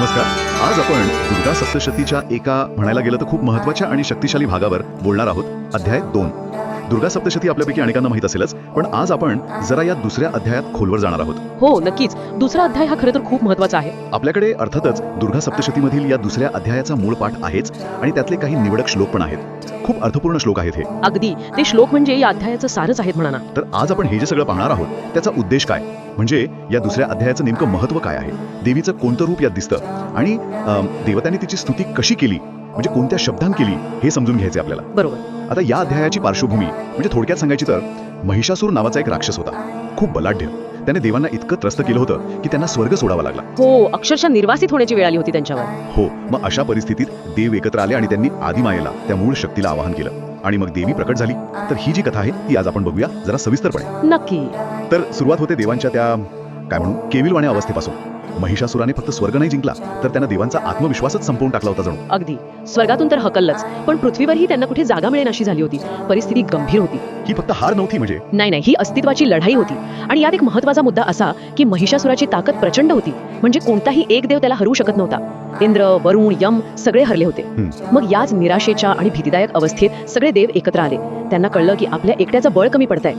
आज आपण दुर्गा सप्तशतीच्या एका म्हणायला गेलं तर खूप महत्त्वाच्या आणि शक्तिशाली भागावर बोलणार आहोत. अध्याय दोन. दुर्गा सप्तशती आपल्यापैकी अनेकांना माहीत असेलच पण आज आपण जरा या दुसऱ्या अध्यायात खोलवर जाणार आहोत. हो नक्कीच. दुसरा अध्याय हा खरं तर खूप महत्त्वाचा आहे. आपल्याकडे अर्थातच दुर्गा सप्तशतीमधील या दुसऱ्या अध्यायाचा मूळ पाठ आहेच आणि त्यातले काही निवडक श्लोक पण आहेत. खूप अर्थपूर्ण श्लोक आहेत हे. अगदी. ते श्लोक म्हणजे या अध्यायाचं सारच आहेत म्हणा तर आज आपण हे जे सगळं पाहणार आहोत त्याचा उद्देश काय? म्हणजे या दुसऱ्या अध्यायाचं नेमकं महत्त्व काय आहे? देवीचं कोणतं रूप यात दिसतं? आणि देवतांनी तिची स्तुती कशी केली? म्हणजे कोणत्या शब्दांत केली? हे समजून घ्यायचे आपल्याला. बरोबर. आता या अध्यायाची पार्श्वभूमी म्हणजे थोडक्यात सांगायची तर महिषासूर नावाचा एक राक्षस होता. खूप बलाढ्य. त्याने देवांना इतकं त्रस्त केलं होतं की त्यांना स्वर्ग सोडावा लागला. हो अक्षरशः निर्वासित होण्याची वेळ आली होती त्यांच्यावर. हो मग अशा परिस्थितीत देव एकत्र आले आणि त्यांनी आदिमायेला त्या मूळ शक्तीला आवाहन केलं. आणि मग देवी प्रकट झाली. तर ही जी कथा आहे ती आज आपण बघूया जरा सविस्तरपणे. नक्की. तर सुरुवात होते देवांच्या त्या काय म्हणू केविलवाण्या अवस्थेपासून. महिषासुराने फक्त स्वर्ग नाही जिंकला तर त्यानं देवांचा आत्मविश्वासच संपवून टाकला होता जणू. अगदी. स्वर्गातून तर हकललंच. पण पृथ्वीवरही त्यांना कुठे जागा मिळेन अशी झाली होती. परिस्थिती गंभीर होती. ही फक्त हार नव्हती म्हणजे? नाही नाही. ही अस्तित्वाची लढाई होती. आणि यात एक महत्त्वाचा मुद्दा असा की महिषासुराची ताकद प्रचंड होती. म्हणजे कोणताही एक देव त्याला हरू शकत नव्हता. इंद्र वरुण यम सगळे हरले होते. मग याच निराशेच्या आणि भीतीदायक अवस्थेत सगळे देव एकत्र आले. त्यांना कळलं की आपल्या एकट्याचं बळ कमी पडतंय.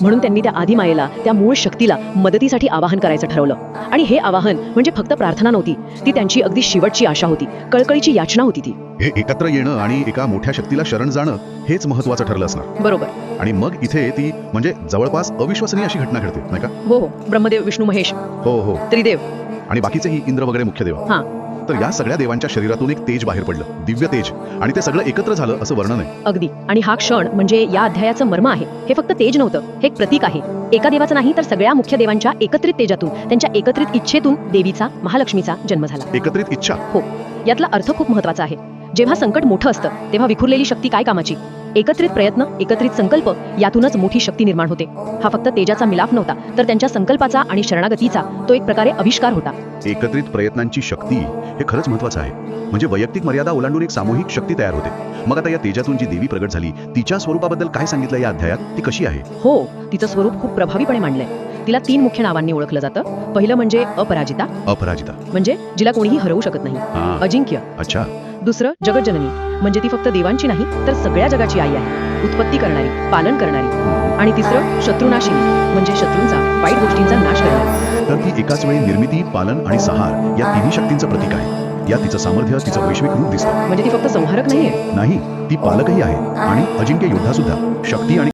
म्हणून त्यांनी त्या आदिमायेला त्या मूळ शक्तीला मदतीसाठी आवाहन करायचं ठरवलं. आणि हे आवाहन म्हणजे फक्त प्रार्थना नव्हती. ती त्यांची अगदी शेवटची आशा होती. कळकळीची याचना होती ती. हे एकत्र येणं आणि एका मोठ्या शक्तीला शरण जाणं हेच महत्वाचं ठरलं असणार. बरोबर. आणि मग इथे ती म्हणजे जवळपास अविश्वसनीय अशी घटना घडते नाही का? हो हो. ब्रह्मदेव विष्णू महेश. हो हो. त्रिदेव. आणि बाकीचेही इंद्र वगैरे मुख्य देव. हा. तर या सगळ्या देवांच्या शरीरातून एक तेज बाहेर पडलं दिव्य तेज. आणि ते सगळं एकत्र झालं असं वर्णन आहे. अगदी. आणि हा क्षण म्हणजे या अध्यायाचं मर्म आहे. हे फक्त तेज नव्हतं हे एक प्रतीक आहे. एका देवाचं नाही तर सगळ्या मुख्य देवांच्या एकत्रित तेजातून त्यांच्या एकत्रित इच्छेतून देवीचा महालक्ष्मीचा जन्म झाला. एकत्रित इच्छा. हो. यातला अर्थ खूप महत्त्वाचा आहे. जेव्हा संकट मोठं असतं तेव्हा विखुरलेली शक्ती काय कामाची? एकत्रित प्रयत्न एकत्रित संकल्प यातूनच मोठी शक्ती निर्माण होते. हा फक्त तेजाचा मिलाफ नव्हता तर त्यांच्या संकल्पाचा आणि शरणागतीचा तो एक प्रकारे आविष्कार होता. एकत्रित प्रयत्नांची शक्ती हे खरंच महत्वाचं आहे. म्हणजे वैयक्तिक मर्यादा ओलांडून एक सामूहिक शक्ती तयार होते. मग आता या तेजातून जी देवी प्रगट झाली तिच्या स्वरूपाबद्दल काय सांगितलं या अध्यायात? ती कशी आहे? हो तिचं स्वरूप खूप प्रभावीपणे मांडलंय. तिला तीन मुख्य नावांनी ओळखलं जातं. पहिलं म्हणजे अपराजिता. अपराजिता. म्हणजे जिला कोणीही हरवू शकत नाही. अजिंक्य. अच्छा. दुसरं जगज्जननी. म्हणजे ती फक्त देवांची नाही तर सगळ्या जगाची आई आहे. उत्पत्ती करणारी पालन करणारी. आणि तिसरं शत्रुनाशिनी म्हणजे शत्रूंचा वाईट गोष्टींचा नाश करणारी. तर ती एकाच वेळी निर्मिती पालन आणि सहार या तिन्ही शक्तींचं प्रतीक आहे. या तिचं सामर्थ्य तिचं वैश्विक रूप दिसतं. म्हणजे ती फक्त संहारक नाहीये. नाही ती पालकही आहे. आणि अजिंक्य योद्धा सुद्धा शक्ती आणि